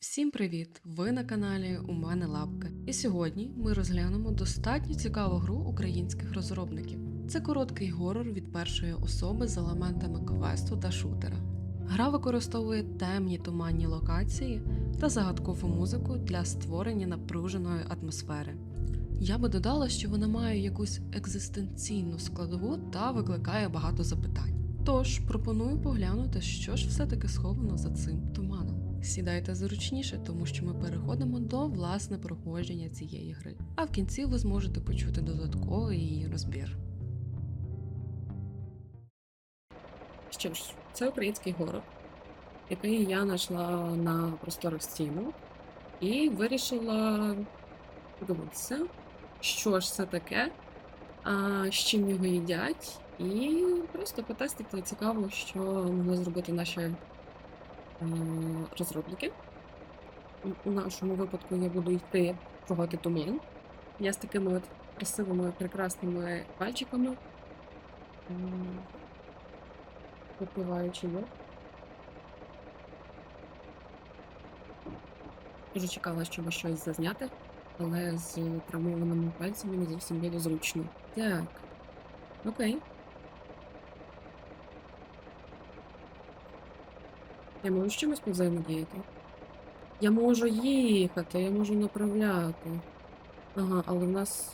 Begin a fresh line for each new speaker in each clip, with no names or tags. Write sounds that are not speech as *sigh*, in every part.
Всім привіт! Ви на каналі У мене Лапка. І сьогодні ми розглянемо достатньо цікаву гру українських розробників. Це короткий горор від першої особи з елементами квесту та шутера. Гра використовує темні туманні локації та загадкову музику для створення напруженої атмосфери. Я би додала, що вона має якусь екзистенційну складову та викликає багато запитань. Тож пропоную поглянути, що ж все-таки сховано за цим туманом. Сідайте зручніше, тому що ми переходимо до власне проходження цієї гри. А в кінці ви зможете почути додатковий її розбір. Що ж, це український город, який я знайшла на просторах стіну і вирішила подивитися, що ж це таке, а, з чим його їдять, і просто потестити цікаво, що могли зробити наші розробники. У- нашому випадку я буду йти трогати туман. Я з такими от красивими, прекрасними пальчиками. м, Попиваю чайок. Дуже чекала, щоб щось зазняти, але з травмованими пальцями не зовсім буде зручно. Так. Окей. Я можу з чимось повзаємодіяти? Я можу їхати, я можу направляти. Ага, але в нас.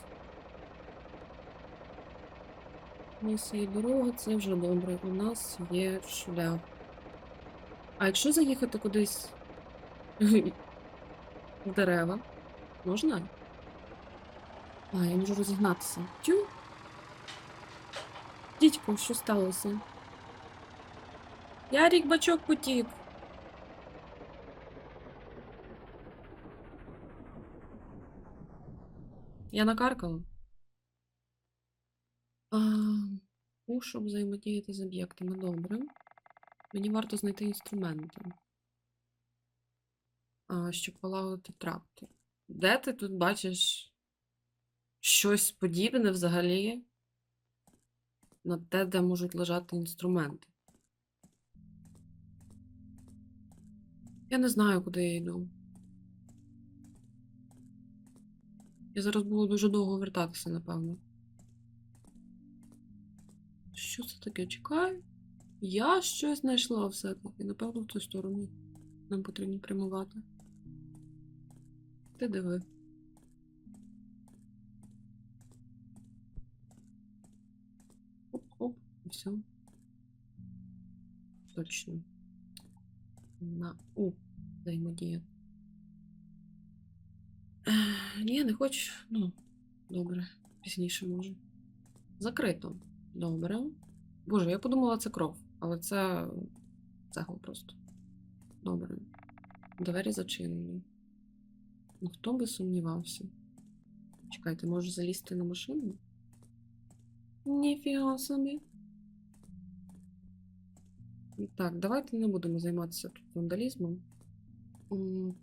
У нас є дорога, це вже добре. У нас є шлях. А якщо заїхати кудись в дерева, можна? А, я можу розігнатися. Тю. Дідько, що сталося? Ярік бачок потік. Я накаркала. У, щоб взаємодіяти з об'єктами. Добре. Мені варто знайти інструменти. А, щоб полагодити трактор. Де ти тут бачиш щось подібне взагалі на те, де можуть лежати інструменти? Я не знаю, куди я йду. Я зараз буду дуже довго вертатися, напевно. Що це таке? Чекай. Я щось знайшла все-таки. Напевно, в цю сторону нам потрібно прямувати. Ти диви. Оп-оп, і все. Точно. На У взаємодія. Ні, не хочу. Ну, добре, пізніше може. Закрито. Добре. Боже, я подумала, це кров, але це цегла просто. Добре. Двері зачинені. Ну, хто би сумнівався? Чекайте, може залізти на машину? Ніфіга собі. Так, давайте не будемо займатися тут вандалізмом.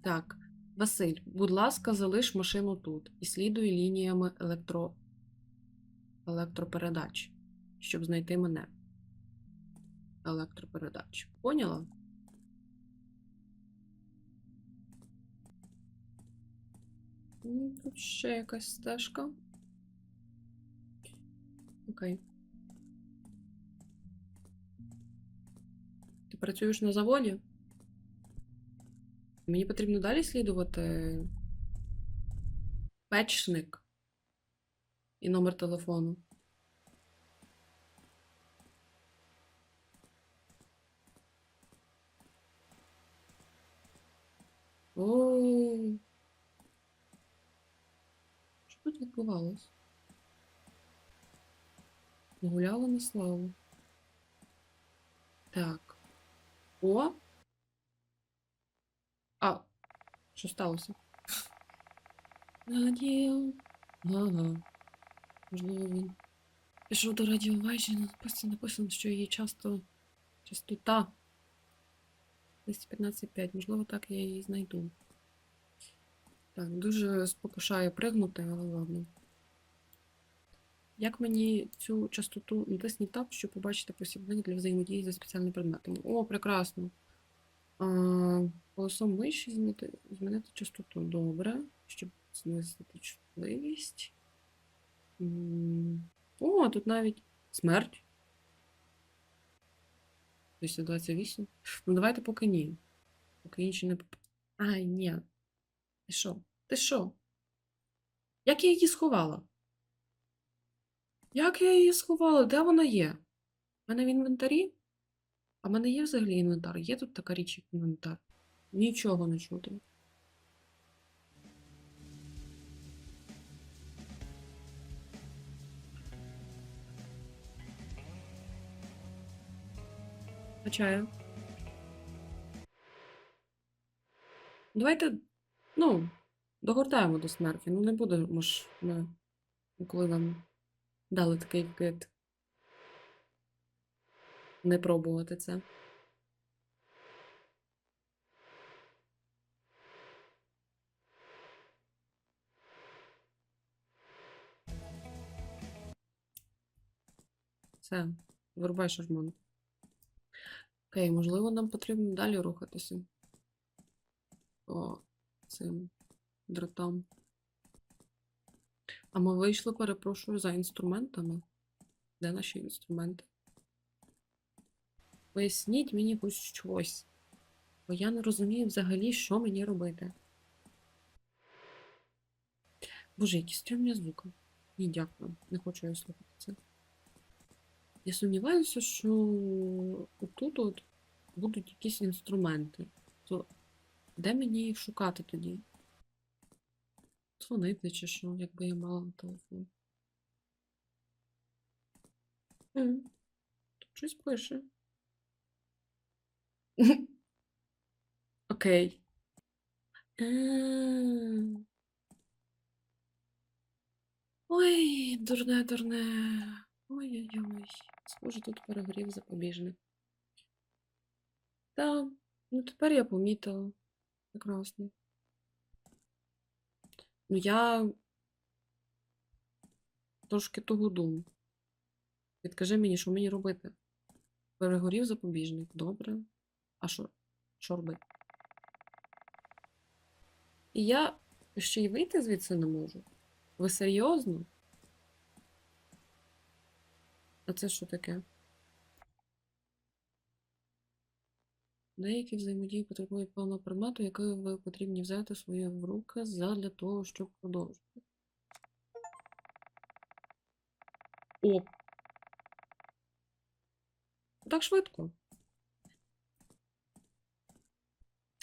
Так, Василь, будь ласка, залиш машину тут і слідуй лініями електро... електропередач, щоб знайти мене. Електропередач. Поняла? Тут ще якась стежка. Окей. Ти працюєш на заводі? Мені потрібно далі слідувати печник і номер телефону. О. Що тут відбувалось? Гуляла на славу. Так. О. А, що сталося? Радіо. Ага. Можливо, він пішов до радіовежі, написано, написано, що її часто частота 215,5. Можливо, так я її знайду. Так, дуже спокушає пригнути, але ладно. Як мені цю частоту натисніть тап, щоб побачити посібнення для взаємодії зі спеціальним предметом? О, прекрасно. А, Голосом вище змінити, змінити частоту. Добре. Щоб знизити чутливість. О, тут навіть смерть. 228. Ну, давайте поки ні. Поки інші не Ай, ні. Ти що? Ти що? Як я її сховала? Як я її сховала? Де вона є? У мене в інвентарі? А в мене є взагалі інвентар? Є тут така річ, як інвентар? Нічого не чути. Качаю. Давайте, ну, догортаємо до смерті. Ну, не будемо ж ми, коли нам дали такий вкид. Не пробувати це. Все, вирубай шарман. Окей, можливо, нам потрібно далі рухатися. По цим дротам. А ми вийшли, перепрошую, за інструментами. Де наші інструменти? Поясніть мені хоч щось. Бо я не розумію взагалі, що мені робити. Боже, які стрімні звуки. Ні, дякую. Не хочу я слухати це. Я сумніваюся, що отут от будуть якісь інструменти. То де мені їх шукати тоді? Дзвонити чи що, якби я мала телефон. М, Тут щось пише. *laughs* Окей. Ой, дурне, дурне. Ой-ой-ой. Схоже, тут перегрів запобіжник. Та, ну тепер я помітила. Прекрасно. Ну, я трошки того думаю. Підкажи мені, що мені робити? Перегорів запобіжник. Добре. А що? Що робити? І я ще й вийти звідси не можу. Ви серйозно? А це що таке? Деякі взаємодії потребують певного предмету, який ви потрібні взяти свої в руки задля того, щоб продовжити. О! Так швидко.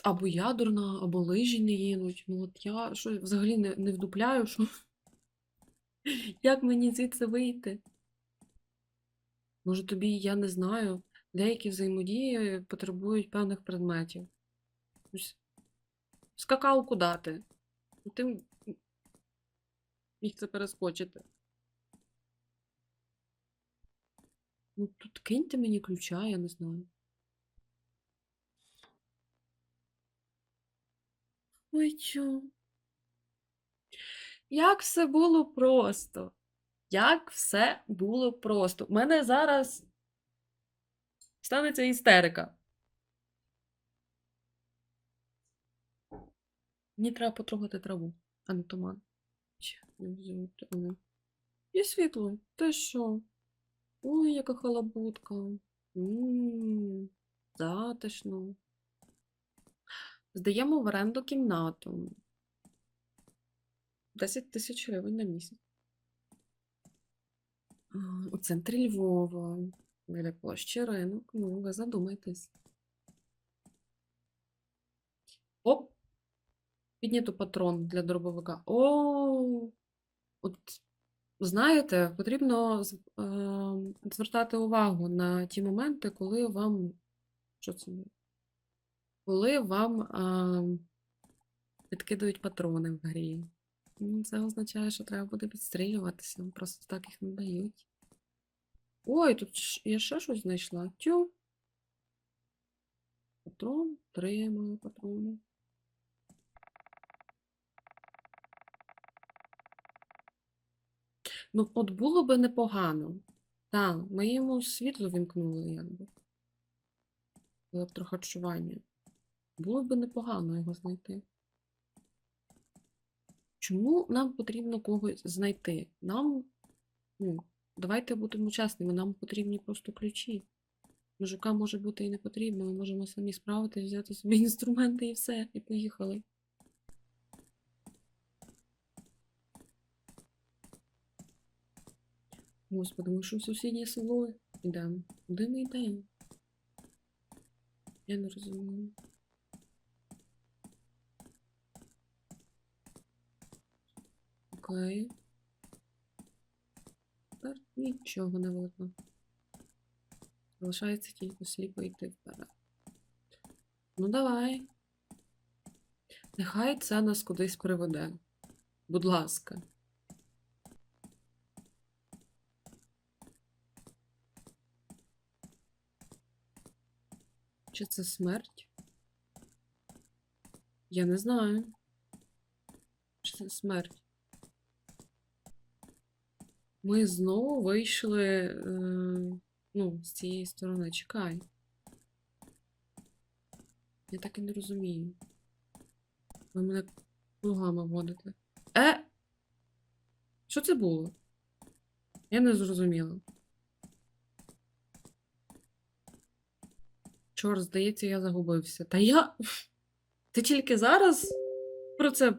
Або я дурна, або лижі не їдуть. Ну от я що взагалі не, не вдупляю, що *laughs* як мені звідси вийти? Може, тобі, я не знаю, деякі взаємодії потребують певних предметів. Скакалку дати. Ти міг це перескочити. Ну, тут киньте мені ключа, я не знаю. Ой, чо? Як все було просто. Як все було просто. У мене зараз станеться істерика. Мені треба потрогати траву, а не туман. І світло. Ти що? Ой, яка халабутка. Затишно. Здаємо в оренду кімнату. 10 тисяч гривень на місяць. А, У центрі Львова. Біля площі ринок. Ну, ви задумайтесь. Оп! Піднято патрон для дробовика. О! От, знаєте, потрібно е, звертати увагу на ті моменти, коли вам. Що це? Коли вам е, підкидують патрони в грі. Ну, Це означає, що треба буде підстрілюватися. Просто так їх не дають. Ой, тут я ще щось знайшла. Тю. Патрон, тримаю патрони. Ну, от було би непогано. Так, ми йому світло вімкнули, якби. Електрохарчування. Було б непогано його знайти. Чому нам потрібно когось знайти? Нам, ну, давайте будемо чесними, нам потрібні просто ключі. Мужика може бути і не потрібно, ми можемо самі справитись, взяти собі *laughs* інструменти і все, і поїхали. Господи, ми що в сусіднє село йдемо? Куди ми йдемо? Я не розумію. Окей. Тепер нічого не видно. Залишається тільки сліпо йти вперед. Ну, давай. Нехай це нас кудись приведе. Будь ласка. Чи це смерть? Я не знаю. Чи це смерть? Ми знову вийшли е, ну, з цієї сторони. Чекай. Я так і не розумію. Ви мене кругами водите. Е! Що це було? Я не зрозуміла. Чорт, здається, я загубився. Та я. Ти тільки зараз про це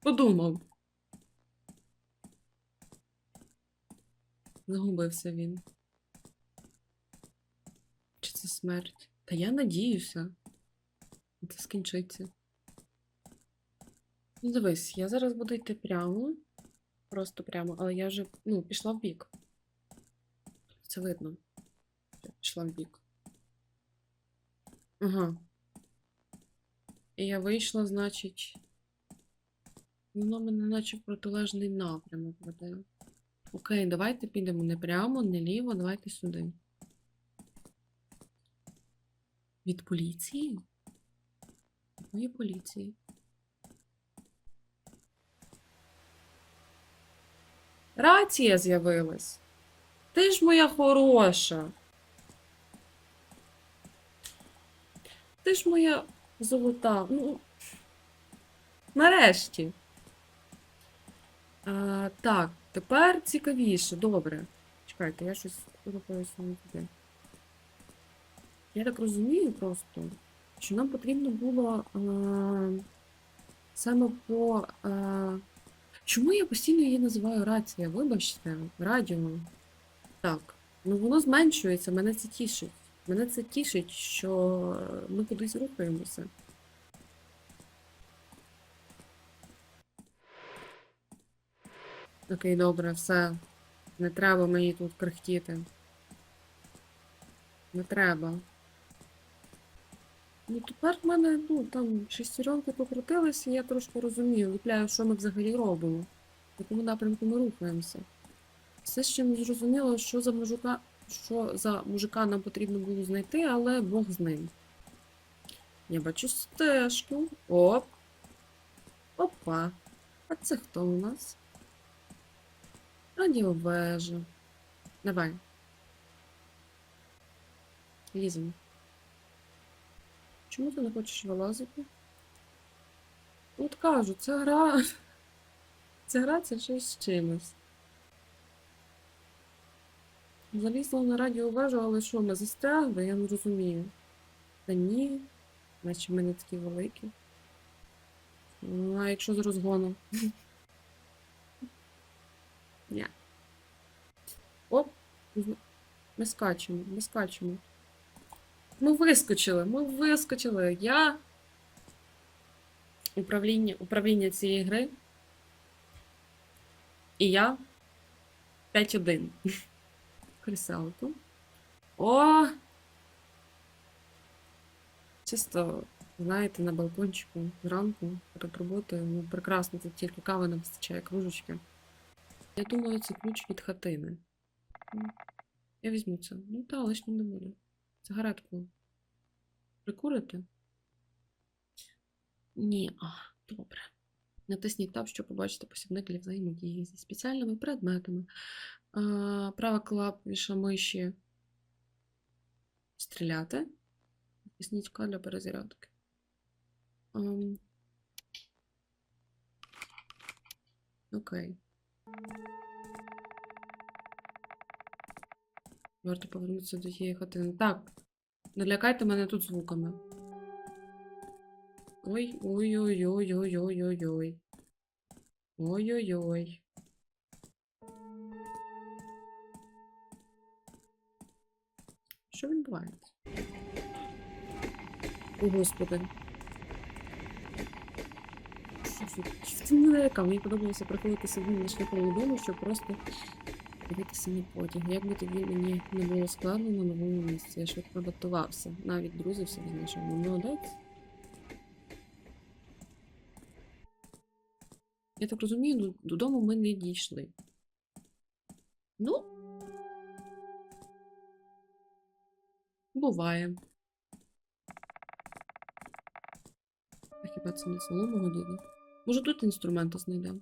подумав. Загубився він. Чи це смерть? Та я надіюся. Це скінчиться. Ну, дивись, я зараз буду йти прямо. Просто прямо, але я вже, ну, пішла в бік. Це видно. Я пішла в бік. Ага. І я вийшла, значить. Воно мене наче протилежний напрямок веде. Окей, давайте підемо не прямо, не ліво, давайте сюди. Від поліції? Якої поліції? Рація з'явилась. Ти ж моя хороша. Ти ж моя золота. Ну, нарешті. А, так, тепер цікавіше. Добре. Чекайте, я щось рухаюся не туди. Я так розумію просто, що нам потрібно було а, саме по. А, чому я постійно її називаю рація? Вибачте, радіо. Так, ну воно зменшується, мене це тішить. Мене це тішить, що ми кудись рухаємося. Окей, добре, все. Не треба мені тут крихтіти. Не треба. Ну, тепер в мене, ну, там шестеренки покрутилися, і я трошки розумію, ліпляю, що ми взагалі робимо. В якому напрямку ми рухаємося. Все ще не зрозуміло, що за мужика, що за мужика нам потрібно було знайти, але Бог з ним. Я бачу стежку. Оп. Опа. А це хто у нас? Радіовежа. Давай. Ліземо. Чому ти не хочеш вилазити? От кажу, це гра. Це гра це щось з чимось. Залізла на радіовежу, але що, ми застрягли? Я не розумію. Та ні. Наче ми не такі великі. Ну, а якщо з розгону? Ні. Оп! Ми скачемо, ми скачемо. Ми вискочили, ми вискочили. Я. Управління, управління цієї гри. І я 5-1. *laughs* Кріселку. О! Чисто, знаєте, на балкончику зранку перед роботою. Ну, прекрасно, тут тільки кави не вистачає, кружечки. Я думаю, це ключ від хатини. Я візьму це. Ну та, лишнім не буде. Сигаретку. Прикурити? Ні, а, добре. Натисніть Tab, щоб побачити посібник для взаємодії зі спеціальними предметами. А, права клавіша миші стріляти. Натисніть К для перезарядки. Ем. Окей. Варто повернутися до тієї хатини. Так. Не лякайте мене тут звуками. Ой, ой-ой-ой-ой-ой-ой-ой. Ой-ой-ой. Що відбувається? О, Господи. Це? Що це? Мені подобалося приходити собі шляхом додому, щоб просто дивитися на потяг. Як би тоді мені не було складно на новому місці. Я швидко адаптувався. Навіть друзів собі знайшов. Ну, молодець. Я так розумію, додому ми не дійшли. Ну. Буває. А хіба це не село мого діда? Може тут інструменти знайдемо?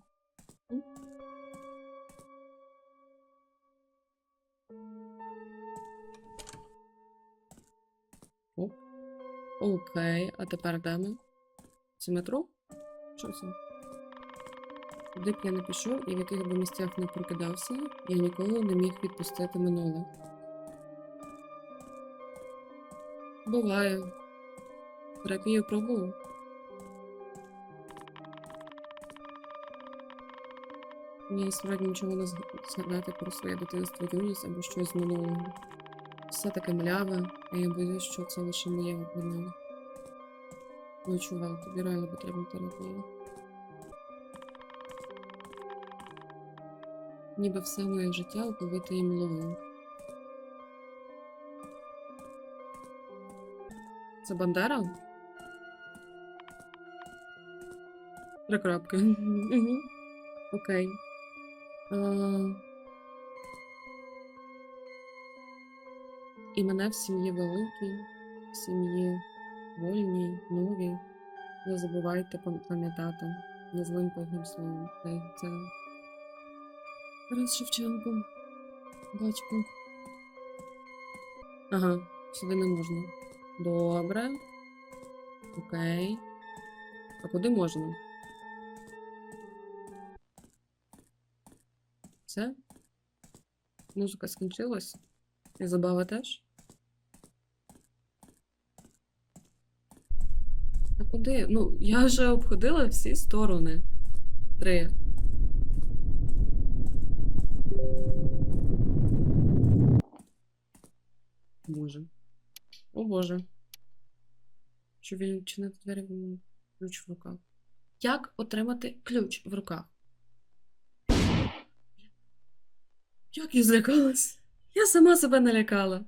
Окей, а тепер де ми? Це метро? Що це? Куди б я не пішов і в яких би місцях не прокидався, я ніколи не міг відпустити минуле. Буває. Терапію пробував. Мені справді нічого не зг- згадати про своє дитинство юність або щось з минулого. Все таке мляве, а я боюсь, що це лише моє обманало. Ой, чувак, тобі реально потрібна терапія. Ніби все моє життя оповите їм млою. Це Бандера? Три крапки. *laughs* Окей. А... І мене в сім'ї великій, в сім'ї вольній, новій. Не забувайте пам'ятати. Не злим одним словом. Це Тарас Шевченко. Батько. Ага, сюди не можна. Добре. Окей. А куди можна? Все? Музика скінчилась? І забава теж? А куди? Ну, я вже обходила всі сторони. Три. Боже. О Боже. Щоб відчинити двері в ключ в руках. Як отримати ключ в руках? Як я злякалась? Я сама себе налякала.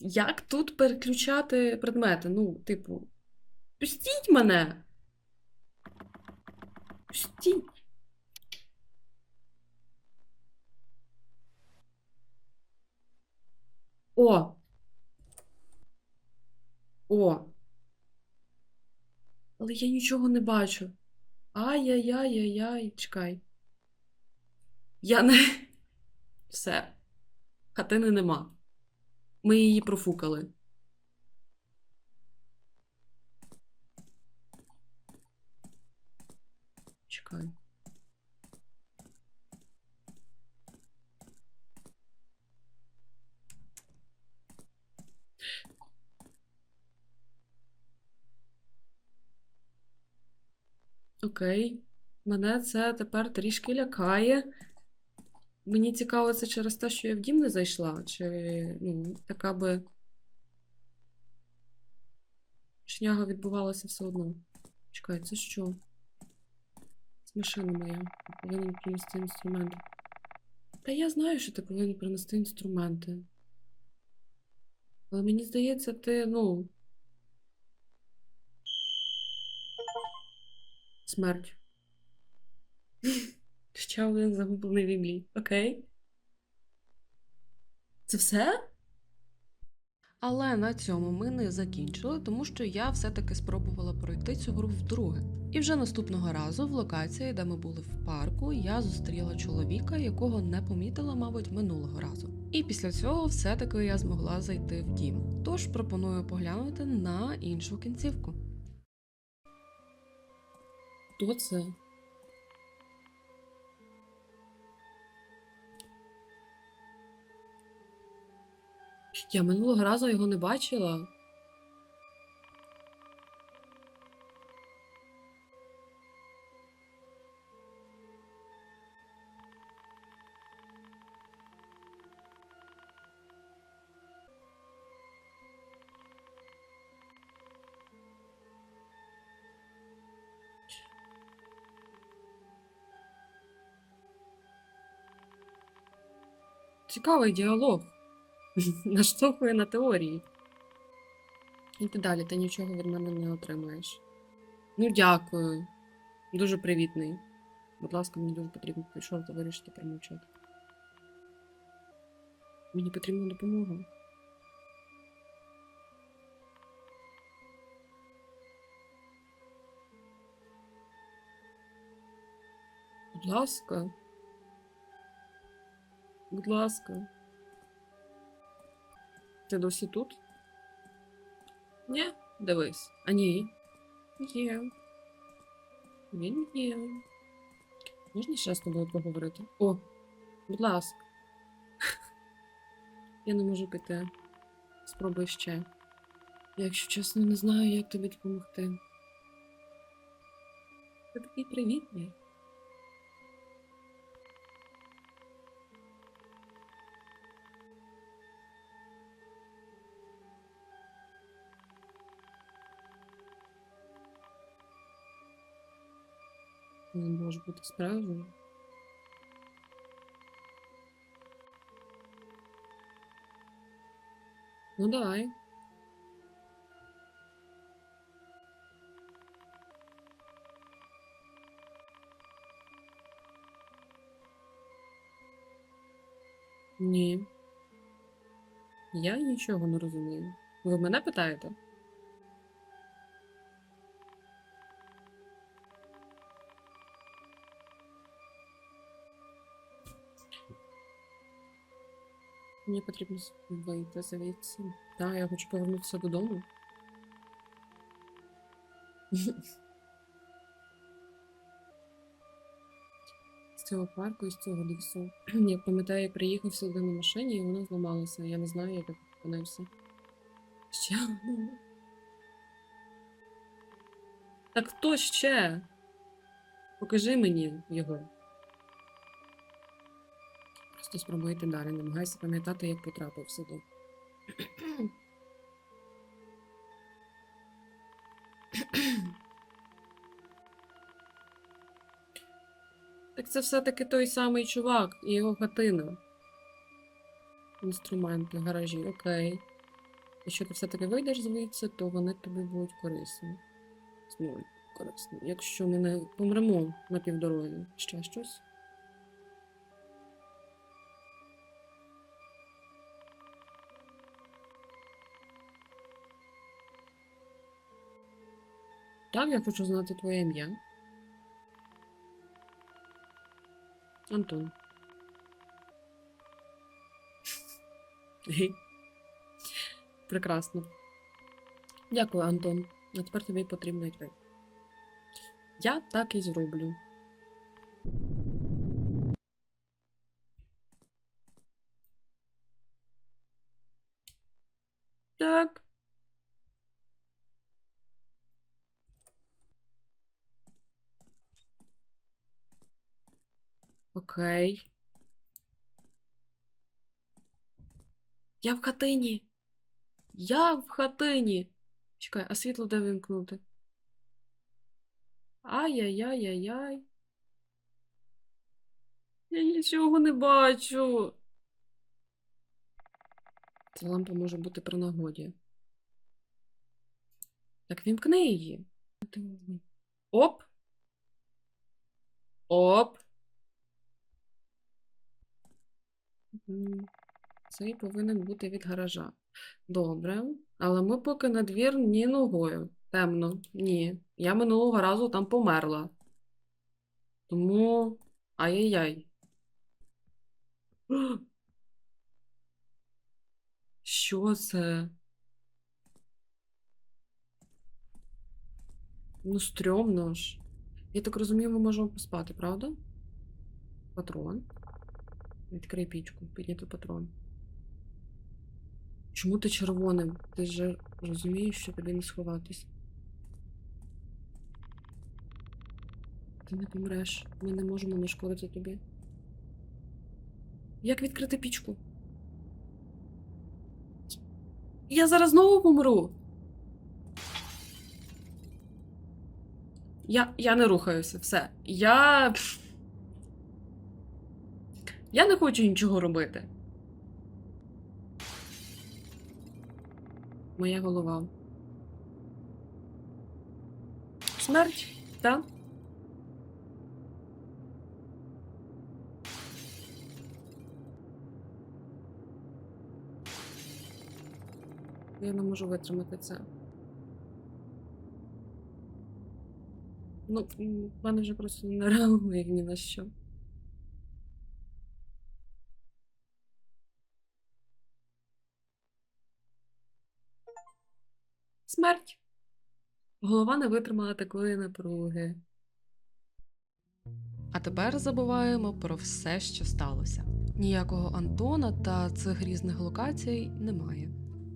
Як тут переключати предмети? Ну, типу, пустіть мене. Пустіть. О. О. Але я нічого не бачу. Ай-яй-яй-яй-яй, чекай. Я не. Все. Хатини нема. Ми її профукали. Чекай. Окей. Мене це тепер трішки лякає. Мені цікаво, це через те, що я в дім не зайшла, чи ну, така би шняга відбувалася все одно. Чекай, це що? Це машина моя. Я повинен принести інструменти. Та я знаю, що ти повинен принести інструменти. Але мені здається, ти, ну. Смерть. Ще один загублений в. Окей. Це все? Але на цьому ми не закінчили, тому що я все-таки спробувала пройти цю гру вдруге. І вже наступного разу в локації, де ми були в парку, я зустріла чоловіка, якого не помітила, мабуть, минулого разу. І після цього все-таки я змогла зайти в дім. Тож пропоную поглянути на іншу кінцівку. Хто це? Я минулого разу його не бачила. Цікавий діалог. *laughs* Наштовхує на теорії. І ти далі, ти нічого від мене не отримаєш. Ну, дякую. Дуже привітний. Будь ласка, мені дуже потрібно пішов та вирішити промовчати. Мені потрібна допомога. Будь ласка. Будь ласка. Ти досі тут? Ні, дивись. А ні. Є. Він є. Можна ще з тобою поговорити? О, будь ласка. *laughs* Я не можу піти. Спробуй ще. Я, якщо чесно, не знаю, як тобі допомогти. Ти такий привітний. Не може бути справжнім. Ну давай. Ні. Я нічого не розумію. Ви мене питаєте? Мені потрібно вийти звідси. Так, я хочу повернутися додому. *laughs* З цього парку і з цього лісу. *clears throat* Я пам'ятаю, як приїхав сюди на машині, і вона зламалася. Я не знаю, як я опинився. *laughs* Ще. Так хто ще? Покажи мені його. Просто спробуй йти далі, намагайся пам'ятати, як потрапив сюди. *clears throat* Так це все-таки той самий чувак і його хатина. Інструменти, гаражі, окей. Якщо ти все-таки вийдеш звідси, то вони тобі будуть корисні. Ну, корисні. Якщо ми не помремо на півдорозі, ще щось. Так, я хочу знати твоє ім'я. Антон. *laughs* Прекрасно. Дякую, Антон. А тепер тобі потрібно йти. Я так і зроблю. Так. Окей. Я в хатині. Я в хатині. Чекай, а світло де вимкнути? Ай-яй-яй-яй-яй. Я нічого не бачу. Ця лампа може бути при нагоді. Так вімкни її. Оп. Оп. Цей повинен бути від гаража. Добре. Але ми поки на двір ні ногою. Темно. Ні. Я минулого разу там померла. Тому. Ай-яй-яй. *gasps* Що це? Ну, стрьомно ж. Я так розумію, ми можемо поспати, правда? Патрон. Відкрий пічку, підняти патрон. Чому ти червоним? Ти ж розумієш, що тобі не сховатись. Ти не помреш. Ми не можемо нашкодити тобі. Як відкрити пічку? Я зараз знову помру. Я, я не рухаюся, все. Я. Я не хочу нічого робити. Моя голова. Смерть, так? Я не можу витримати це. Ну, в мене вже просто не реагує ні на що. Смерть. Голова не витримала такої напруги. А тепер забуваємо про все, що сталося. Ніякого Антона та цих різних локацій немає.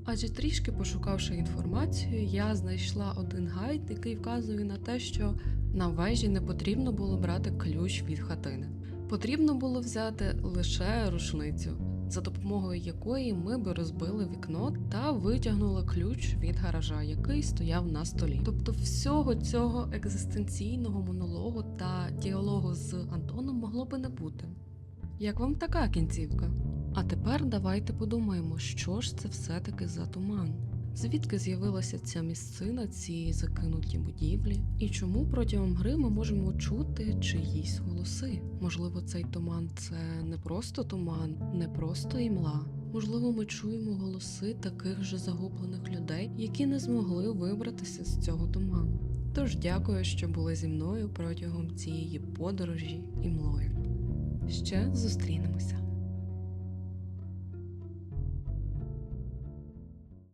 Адже трішки пошукавши інформацію, я знайшла один гайд, який вказує на те, що на вежі не потрібно було брати ключ від хатини. Потрібно було взяти лише рушницю, за допомогою якої ми би розбили вікно та витягнули ключ від гаража, який стояв на столі. Тобто, всього цього екзистенційного монологу та діалогу з Антоном могло би не бути. Як вам така кінцівка? А тепер давайте подумаємо, що ж це все-таки за туман. Звідки з'явилася ця місцина, ці закинуті будівлі, і чому протягом гри ми можемо чути чиїсь голоси? Можливо, цей туман це не просто туман, не просто імла. Можливо, ми чуємо голоси таких же загублених людей, які не змогли вибратися з цього туману. Тож дякую, що були зі мною протягом цієї подорожі імлою. Ще зустрінемося.